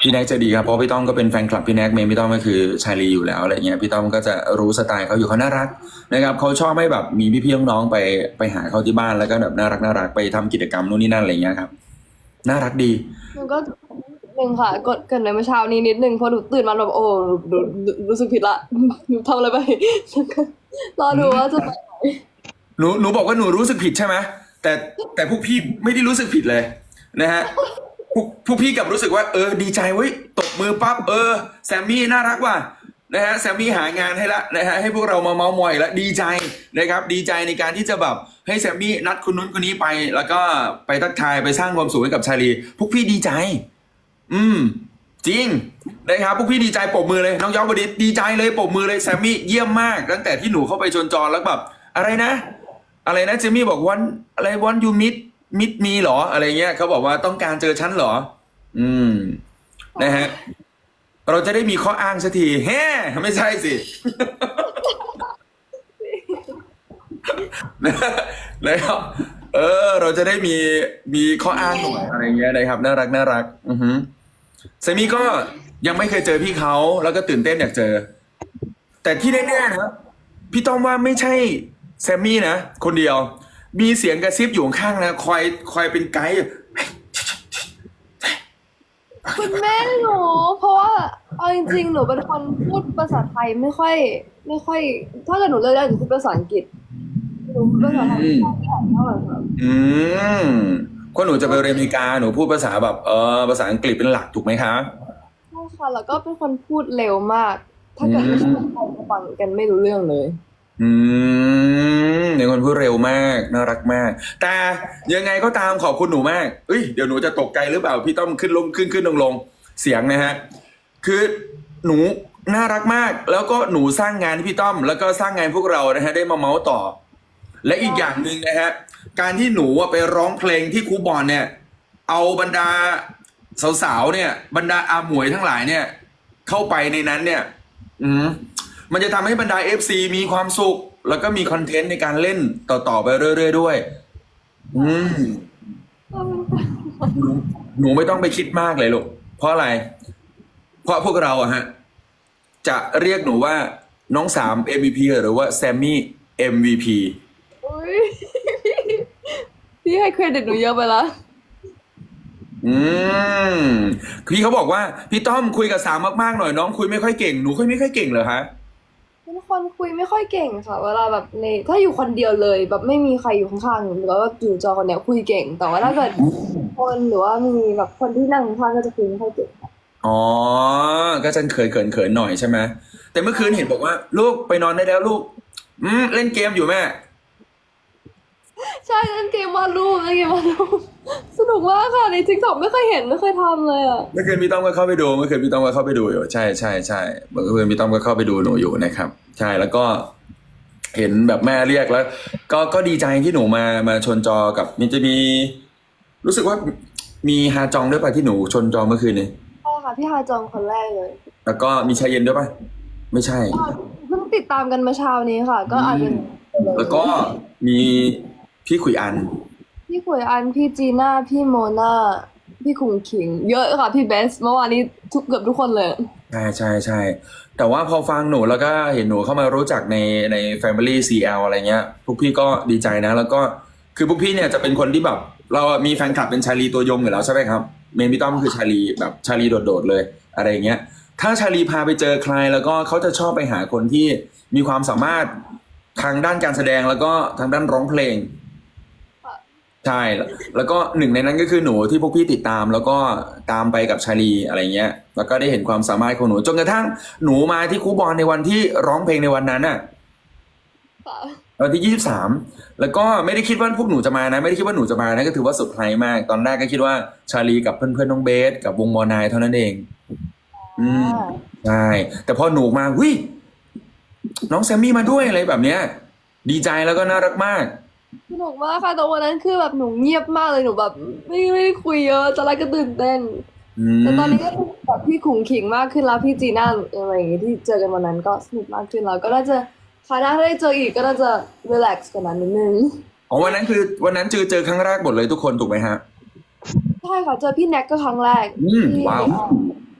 พี่แน็กจะดีครับเพราะพี่ต้อมก็เป็นแฟนคลับพี่แน็กเมย์พี่ต้อมก็คือชาลีอยู่แล้วอะไรเงี้ยพี่ต้อมก็จะรู้สไตล์เขาอยู่เขาน่ารักนะครับเขาชอบให้แบบมีพี่ๆน้องๆไปไปหาเขาที่บ้านแล้วก็แบบน่ารักน่ารักไปทำกิจกรรมนู่นนี่นั่นอะไรเงี้ยครับน่ารักดีหนูก็หนึ่งค่ะ กดเกินในเมื่อเช้านี้นิดนึงเพราะหนูตื่นมาแบบโอ้หนูหนูรู้สึกผิดละหนูทำอะไรไปแล้วก็รอดูว่าจะไปไหนหนูหนูบอกว่าหนูรู้สึกผิดใช่ไหมแต่แต่พวกพี่ไม่ได้รู้สึกผิดเลยนะฮะ พวกพวกพี่กับรู้สึกว่าเออดีใจเว้ยตบมือปั๊บเออแซมมี่น่ารักว่ะนะฮะแซมมี่หางานให้ละนะฮะให้พวกเรามาเมาส์มอยแล้วดีใจนะครับดีใจในการที่จะแบบให้แซมมี่นัดคนนู้นคนนี้ไป แล้วก็ไปทักทายไปสร้างความสุขให้กับชาลี พวกพี่ดีใจ อืม จริงนะครับพวกพี่ดีใจปบมือเลยน้องย้อดบดีดีใจเลยปบมือเลยแซมมี่เยี่ยมมาก ตั้งแต่ที่หนูเข้าไปชนจอแล้วแบบอะไรนะ อะไรนะเจมี่บอกวันอะไรวันยูมิด มิดมีหรออะไรเงี้ยเขาบอกว่าต้องการเจอฉันเหรอ อืม นะฮะ เราจะได้มีข้ออ้างสักทีแฮ่ไม่ใช่สินะครับเออ เราจะได้มีมีข้ออ้างหน่อยอะไรเงี้ยนะครับ น่ารักน่ารัก อือฮึเซมี่ก็ยังไม่เคยเจอพี่เขาแล้วก็ตื่นเต้นอยากเจอ แต่ที่แน่ๆนะพี่ต้อมว่าไม่ใช่แซมมี่นะ คนเดียว มีเสียงกระซิบอยู่ข้างๆนะคอยคอยเป็นไกด์คุณแม่หนูเพราะว่าเอาจริงๆหนูเป็นคนพูดภาษาไทยไม่ค่อย ไม่ค่อย ถ้าเกิดหนูเลือกได้หนูพูดภาษาอังกฤษหนูพูดภาษาไทยไม่ค่อยแข็งเท่าไหร่ค่ะอืมก็หนูจะไปเรียนอเมริกาหนูพูดภาษาแบบเออภาษาอังกฤษเป็นหลักถูกไหมคะใช่ค่ะแล้วก็เป็นคนพูดเร็วมาก ถ้าเกิดไม่ใช่คนไทยจะฟังกันไม่รู้เรื่องเลย อืมในคนพูดเร็วมากน่ารักมาก แต่ยังไงก็ตามขอบคุณหนูมากเอ้ยเดี๋ยวหนูจะตกใจหรือเปล่าพี่ต้อมขึ้นลงขึ้นขึ้นลงลงเสียงนะฮะคือหนูน่ารักมาก แล้วก็หนูสร้างงานให้พี่ต้อม แล้วก็สร้างงานพวกเรานะฮะได้มาเมาส์ต่อ และอีกอย่างหนึ่งนะฮะการที่หนูอะไปร้องเพลงที่ครูบอลเนี่ย เอาบรรดาสาวๆเนี่ย บรรดาอาหมวยทั้งหลายเนี่ย เข้าไปในนั้นเนี่ย อืม มันจะทำให้บรรดา FC มีความสุข แล้วก็มีคอนเทนต์ในการเล่นต่อๆไปเรื่อยๆด้วย อืมหนูหนูไม่ต้องไปคิดมากเลยลูกเพราะอะไร เพราะพวกเราอะฮะ จะเรียกหนูว่าน้องสาม MVP หรือว่าแซมมี่ MVP อุ๊ยพี่ให้เครดิตหนูเยอะไปละอืมพี่เขาบอกว่า พี่ต้อมคุยกับสามมากๆหน่อยน้องคุยไม่ค่อยเก่งหนูคุยไม่ค่อยเก่งเหรอฮะ เป็นคนคุยไม่ค่อยเก่งค่ะ เวลาแบบในถ้าอยู่คนเดียวเลย แบบไม่มีใครอยู่ข้างๆหนูแล้วก็อยู่จอคนเนี้ยคุยเก่ง แต่ว่าถ้าเกิดคนหรือว่ามีแบบคนที่นั่งข้างๆก็จะคุยไม่ค่อยเก่งค่ะอ๋อ ก็จะเขินเขินเขินหน่อยใช่ไหมแต่เมื่อคืนเห็นบอกว่า ลูกไปนอนได้แล้วลูก อืมเล่นเกมอยู่แม่ ใช่เล่นเกมวาดรูปเล่นเกมวาดรูปส นุกมากค่ะในทิกตอกไม่เคยเห็นไม่เคยทำเลยอะ เมื่อคืนพี่ต้อมก็เข้าไปดูเมื่อคืนพี่ต้อมก็เข้าไปดูอยู่ใช่ใช่ใช่เมื่อคืนพี่ต้อมก็เข้าไปดูหนูอยู่นะครับ ใช่แล้วก็เห็นแบบแม่เรียกแล้ว ก็ก็ดีใจที่หนูมามาชนจอกับมันจะมี รู้สึกว่ามีฮาจองด้วยป่ะที่หนูชนจอเมื่อคืนนี้ใช่ค่ะพี่ฮาจองคนแรกเลย แล้วก็มีชายเย็นด้วยป่ะไม่ใช่เพิ่งติดตามกันเมื่อเช้านี้ค่ะ ก็อาจจะแล้วก็มีพี่ขุยอัน พี่ขุยอันพี่จีน่า พี่โมนาพี่ขุงขิง เยอะค่ะพี่เบส เมื่อวานนี้ทุกเกือบทุกคนเลย ใช่ใช่ใช่แต่ว่าพอฟังหนูแล้วก็เห็นหนูเข้ามารู้จักในใน Family CL อะไรเงี้ย พวกพี่ก็ดีใจนะ แล้วก็คือพวกพี่เนี่ยจะเป็นคนที่แบบ เรามีแฟนคลับเป็นชาลีตัวยงอยู่แล้วใช่ไหมครับ เมนพี่ต้อมคือชาลีแบบชาลีโดดๆเลยอะไรเงี้ย ถ้าชาลีพาไปเจอใครแล้วก็เขาจะชอบไปหาคนที่มีความสามารถทางด้านการแสดงแล้วก็ทางด้านร้องเพลง ใช่แล้วแล้วก็หนึ่งในนั้นก็คือหนูที่พวกพี่ติดตาม แล้วก็ตามไปกับชาลีอะไรเงี้ย แล้วก็ได้เห็นความสามารถของหนู จนกระทั่งหนูมาที่ครูบอลในวันที่ร้องเพลงในวันนั้นน่ะค่ะวันที่ยี่สิบสามแล้วก็ไม่ได้คิดว่าพวกหนูจะมานะ ไม่ได้คิดว่าหนูจะมานะก็ถือว่าเซอร์ไพรส์มาก ตอนแรกก็คิดว่าชาลีกับเพื่อนๆน้องเบสกับวงมอนายเท่านั้นเอง อืมใช่แต่พอหนูมาวิน้องแซมมี่มาด้วยอะไรแบบเนี้ย ดีใจแล้วก็น่ารักมาก สนุกมากค่ะแต่วันนั้นคือแบบหนูเงียบมากเลยหนูแบบ ไม่ไม่ได้คุยเยอะตอนแรกก็ตื่นเต้นอืมแต่ตอนนี้ก็แบบพี่ขุงขิงมากขึ้นแล้วพี่จีน่าอะไรอย่างงี้ที่เจอกันวันนั้นก็สนุกมากขึ้นแล้วก็น่าจะคราวหน้าถ้าได้เจออีกก็น่าจะรีแลกซ์กันนั้นนิดนึงอ๋อวันนั้นคือวันนั้นเจอเจอครั้งแรกหมดเลยทุกคนถูกไหมฮะใช่ค่ะเจอพี่แน็กก็ครั้งแรกอืมที่ว้าว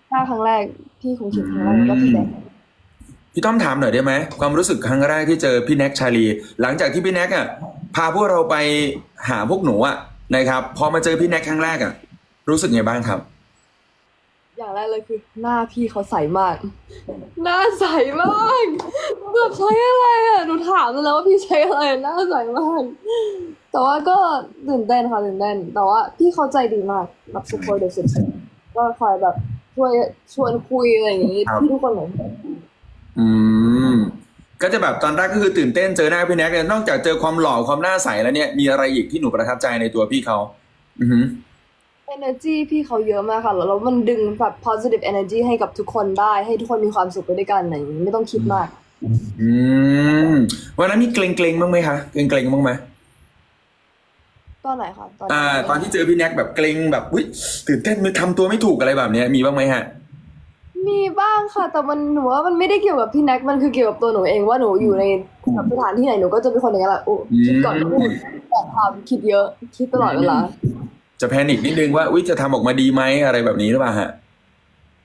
ใช่ครั้งแรกพี่คงคิดครั้งแรกแล้วก็พี่แน็กพี่ต้อมถามหน่อยได้ไหมความรู้สึกครั้งแรกที่เจอพี่แน็กชาลี หลังจากที่พี่แน็กอะ พาพวกเราไปหาพวกหนูอะนะครับพอมาเจอพี่แน็กครั้งแรกอะรู้สึกไงบ้างครับ อย่างแรกเลยคือ หน้าพี่เขาใสมาก หน้าใสมากแบบใช้อะไรอะหนูถามเลยแล้วว่าพี่ใช้อะไรหน้าใสมาก แต่ว่าก็ตื่นเต้นค่ะตื่นเต้น แต่ว่าพี่เขาใจดีมากแบบสุดโคตรสุดๆก็คอยแบบช่วยชวนคุยอะไรอย่างงี้ครับพี่ทุกคนเหมือนอืม ก็จะแบบตอนแรกก็คือตื่นเต้นเจอหน้าพี่แน็กเนี่ยนอกจากเจอความหล่อความหน้าใสแล้วเนี่ยมีอะไรอีกที่หนูประทับใจในตัวพี่เขาอือหือ energy พี่เขาเยอะมากค่ะแล้วแล้วมันดึงแบบ positive energy ให้กับทุกคนได้ ให้ทุกคนมีความสุขไปด้วยกันอะไรอย่างงี้ไม่ต้องคิดมาก อืมวันนั้นมีเกรงเกรงๆบ้างไหมคะเกรงเกรงๆบ้างไหมตอนไหนคะตอนอ่า ตอนที่เจอพี่แน็กแบบเกรงแบบอุ้ยตื่นเต้นมือทำตัวไม่ถูกอะไรแบบเนี้ยมีบ้างไหมฮะ มีบ้างค่ะ แต่มันหนูว่ามันไม่ได้เกี่ยวกับพี่แน็กมันคือเกี่ยวกับตัวหนูเองว่าหนูอยู่ในแบบสถานที่ไหนหนูก็จะเป็นคนอย่างนั้นแหละโอ้คิดก่อนพูดก่อนทำคิดเยอะ คิดตลอดเวลาจะแพนิคนิดนึงว่าอุ้ยจะทำออกมาดีไหมอะไรแบบนี้หรือเปล่าฮะ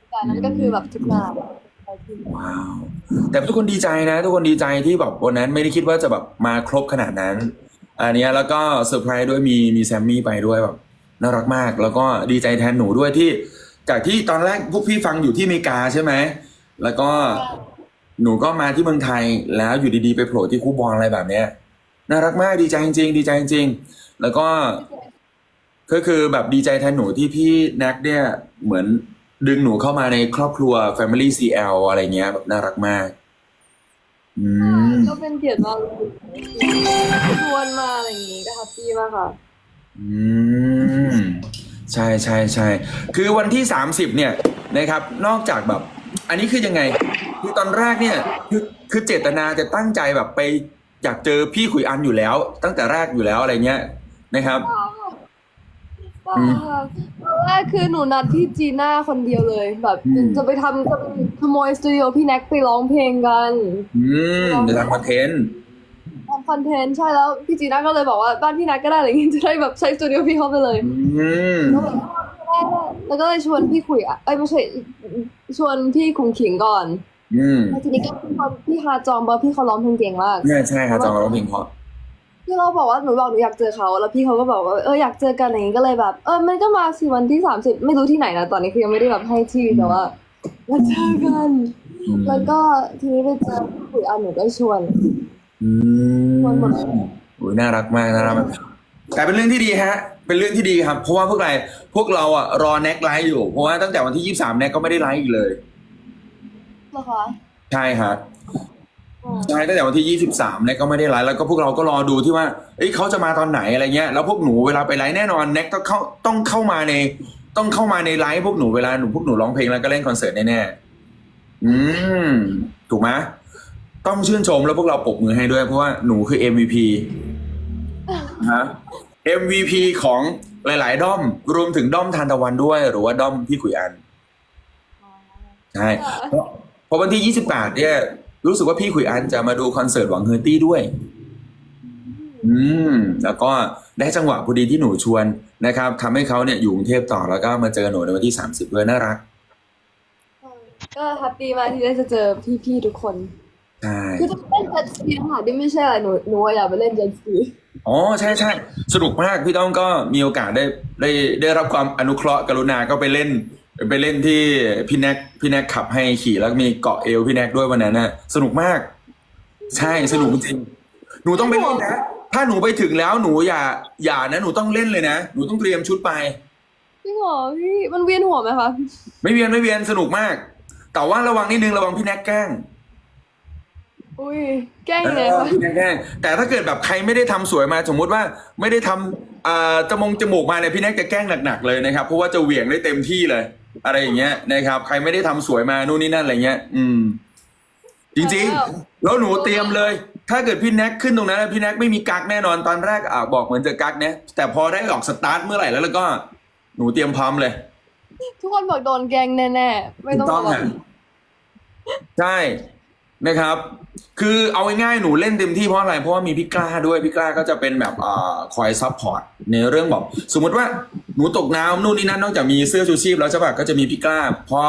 แต่นั้นก็คือแบบทุกงานว้าว แต่ทุกคนดีใจนะ ทุกคนดีใจที่แบบวันนั้นไม่ได้คิดว่าจะแบบมาครบขนาดนั้น อันเนี้ยแล้วก็เซอร์ไพรส์ด้วยมีมีแซมมี่ไปด้วยแบบน่ารักมาก แล้วก็ดีใจแทนหนูด้วยที่ จากที่ตอนแรกพวกพี่ฟังอยู่ที่อเมริกาใช่ไหม แล้วก็หนูก็มาที่เมืองไทยแล้วอยู่ดีๆไปโผล่ที่คูบอลอะไรแบบเนี้ยน่ารักมากดีใจจริงๆดีใจจริงๆแล้วก็ก็คือแบบดีใจแทนหนูที่พี่แน็กเนี่ยเหมือนดึงหนูเข้ามาในครอบครัว Family CL อะไรเงี้ยแบบน่ารักมาก อืมก็เป็นเกียรติมากเลยชวนมาอะไรอย่างงี้ก็แฮปปี้มากค่ะ อืม ใช่ใช่ใช่คือวันที่ 30 เนี่ยนะครับ นอกจากแบบ อันนี้คือยังไง คือตอนแรกเนี่ยคือคือเจตนาจะตั้งใจแบบไปอยากเจอพี่ขุยอันอยู่แล้ว ตั้งแต่แรกอยู่แล้วอะไรเงี้ยนะครับบ้าค่ะตอนแรกคือหนูนัดพี่จีน่าคนเดียวเลย แบบอืมจะไปทำจะไปขโมยสตูดิโอพี่แน็กไปร้องเพลงกัน อืมจะทำคอนเทนต์ ทำคอนเทนต์ใช่แล้วพี่จีน่าก็เลยบอกว่าบ้านพี่แน็กก็ได้อะไรอย่างงี้จะได้แบบใช้สตูดิโอพี่เขาไปเลยอืมแล้วก็เลยชวนพี่คุยอะเอ้ยไม่ใช่ชวนพี่คุงขิงก่อนอืมแล้วทีนี้ก็ชวนพี่ฮาจองเพราะพี่เขาร้องเพลงเก่งมากใช่ใช่ค่ะจองร้องเพลงเพราะพี่เราบอกว่าหนูบอกหนูอยากเจอเขาแล้วพี่เขาก็บอกว่าเอออยากเจอกันอะไรอย่างงี้ก็เลยแบบ เออมันก็มาสิวันที่สามสิบไม่รู้ที่ไหนนะตอนนี้คือยังไม่ได้แบบให้ที่แต่ว่ามาเจอกันอืมแล้วก็ทีนี้ไปเจอพี่คุยอันหนูก็ชวน อืมชวนหมดโอ้ยน่ารักมากน่ารักมากแต่เป็นเรื่องที่ดีฮะ เป็นเรื่องที่ดีครับ เพราะว่าพวกเราพวกเราอะรอแน็กไลฟ์อยู่ เพราะว่าตั้งแต่วันที่ยี่สามแน็กก็ไม่ได้ไลฟ์อีกเลย เหรอคะใช่ครับอ๋อใช่ตั้งแต่วันที่ยี่สิบสามแน็กก็ไม่ได้ไลฟ์แล้วก็พวกเราก็รอดูที่ว่าเอ้ยเขาจะมาตอนไหนอะไรเงี้ย แล้วพวกหนูเวลาไปไลฟ์แน่นอนแน็กต้องเข้าต้องเข้ามาใน ต้องเข้ามาในไลฟ์พวกหนูเวลาหนูพวกหนูร้องเพลงแล้วก็เล่นคอนเสิร์ตแน่ๆอืม ถูกไหม ต้องชื่นชมแล้วพวกเราปรบมือให้ด้วย เพราะว่าหนูคือ MVP ฮะ MVP ของหลาย ๆ ด้อม รวมถึงด้อมทานตะวันด้วย หรือว่าด้อมพี่ขุยอันใช่เพราะเพราะวันที่ 28 เนี่ย รู้สึกว่าพี่ขุยอันจะมาดูคอนเสิร์ตหวังเฮอร์ตี้ด้วย อืม แล้วก็ได้จังหวะพอดีที่หนูชวนนะครับทำให้เขาเนี่ยอยู่กรุงเทพต่อแล้วก็มาเจอหนูในวันที่ 30ด้วยน่ารัก ก็แฮปปี้มากที่ได้จะเจอพี่ๆทุกคน จะเล่นเจ็ตสกีค่ะที่ไม่ใช่อะไรหนูหนูอยากไปเล่นเจ็ตสกีอ๋อใช่ใช่สนุกมากพี่ต้องก็มีโอกาสได้ได้ได้รับความอนุเคราะห์กรุณาก็ไปเล่น ไปเล่นที่พี่แน็กพี่แน็กขับให้ขี่แล้วก็มีเกาะเอวพี่แน็กด้วยวันนั้นน่ะสนุกมาก ใช่สนุกจริงหนูต้องไปเล่นนะถ้าหนูไปถึงแล้วหนูอย่าอย่านะหนูต้องเล่นเลยนะหนูต้องเตรียมชุดไปจริงเหรอพี่มันเวียนหัวไหมคะไม่เวียนไม่เวียนสนุกมาก แต่ว่าระวังนิดนึงระวังพี่แน็กแกล้ง อุ้ยแกล้งเอเลยอค่ะพี่แน็กแกล้งแต่ถ้าเกิดแบบใครไม่ได้ทำสวยมาสมมุติว่าไม่ได้ทำอ่าจมงจมูกมาเนี่ยพี่แน็กจะแกล้งหนักๆเลยนะครับเพราะว่าจะเหวี่ยงได้เต็มที่เลย อะไรอย่างเงี้ยนะครับ ใครไม่ได้ทำสวยมานู่นนี่นั่นอะไรเงี้ย อืม จริง ๆ แล้วหนูเตรียมเลย ถ้าเกิดพี่แน็กขึ้นตรงนั้นนะพี่แน็กไม่มีกักแน่นอนตอนแรกอะบอกเหมือนจะกักเนี่ยแต่พอได้ออกสตาร์ทเมื่อไหร่แล้วแล้วก็ หนูเตรียมพร้อมเลย ทุกคนบอกโดนแกล้งแน่ๆไม่ต้องถูกต้องห่วงอะใช่ นะครับ คือเอาง่ายๆหนูเล่นเต็มที่เพราะอะไร เพราะว่ามีพี่กล้าด้วยพี่กล้าก็จะเป็นแบบอ่าคอยซัพพอร์ตในเรื่องแบบสมมติว่าหนูตกน้ำนู่นนี่นั่นนอกจากมีเสื้อชูชีพแล้วใช่ปะก็จะมีพี่กล้าพอ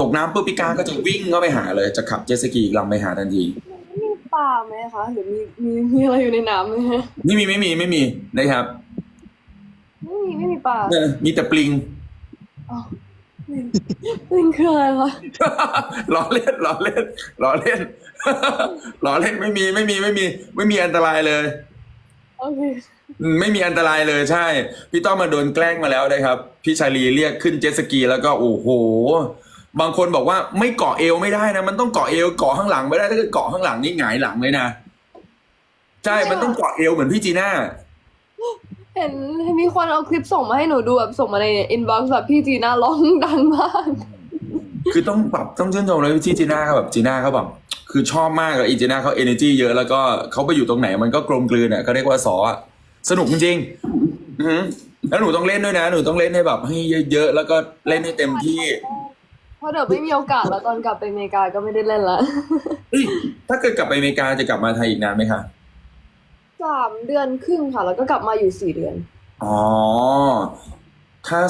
ตกน้ำปุ๊บพี่กล้าก็จะวิ่งเข้าไปหาเลย จะขับเจ็ตสกีอีกลำไปหาทันทีมีปลาไหมคะหรือมีมีมีอะไรอยู่ในน้ำไหมฮะไม่มีไม่มีไม่มีนะครับไม่มีไม่มีปลาเออมีแต่ปลิงอ๋อ เป็นคืออะไรคะล้อเล่นล้อเล่นล้อเล่นล้อเล่นไม่มีไม่มีไม่มี ไม่มีอันตรายเลยโอเคอืมไม่มีอันตรายเลยใช่ พี่ต้อมมาโดนแกล้งมาแล้วนะครับ พี่ชาลีเรียกขึ้นเจ็ตสกีแล้วก็โอ้โห บางคนบอกว่าไม่เกาะเอวไม่ได้นะ มันต้องเกาะเอวเกาะข้างหลังไม่ได้ถ้าเกิดเกาะข้างหลังนี่หงายหลังเลยนะ ใช่มันต้องเกาะเอวเหมือนพี่จีน่า เห็นมีคนเอาคลิปส่งมาให้หนูดูแบบส่งมาในอินบ็อกซ์แบบพี่จีน่าร้องดังมาก คือต้องแบบต้องชื่นชมเลยที่จีน่าเขาแบบจีน่าเขาแบบคือชอบมากเลยอีจีน่าเขาเอเนจีเยอะแล้วก็เขาไปอยู่ตรงไหนมันก็กลมกลืนอะเขาเรียกว่าสออะสนุกจริงๆอือหือแล้วหนูต้องเล่นด้วยนะ หนูต้องเล่นให้แบบให้เยอะๆแล้วก็เล่นให้เต็มที่ เพราะเดี๋ยวไม่มีโอกาสแล้วตอนกลับไปอเมริกาก็ไม่ได้เล่นละเฮ้ยถ้าเกิดกลับไปอเมริกาจะกลับมาไทยอีกนานไหมคะ สามเดือนครึ่งค่ะ แล้วก็กลับมาอยู่สี่เดือน อ๋อ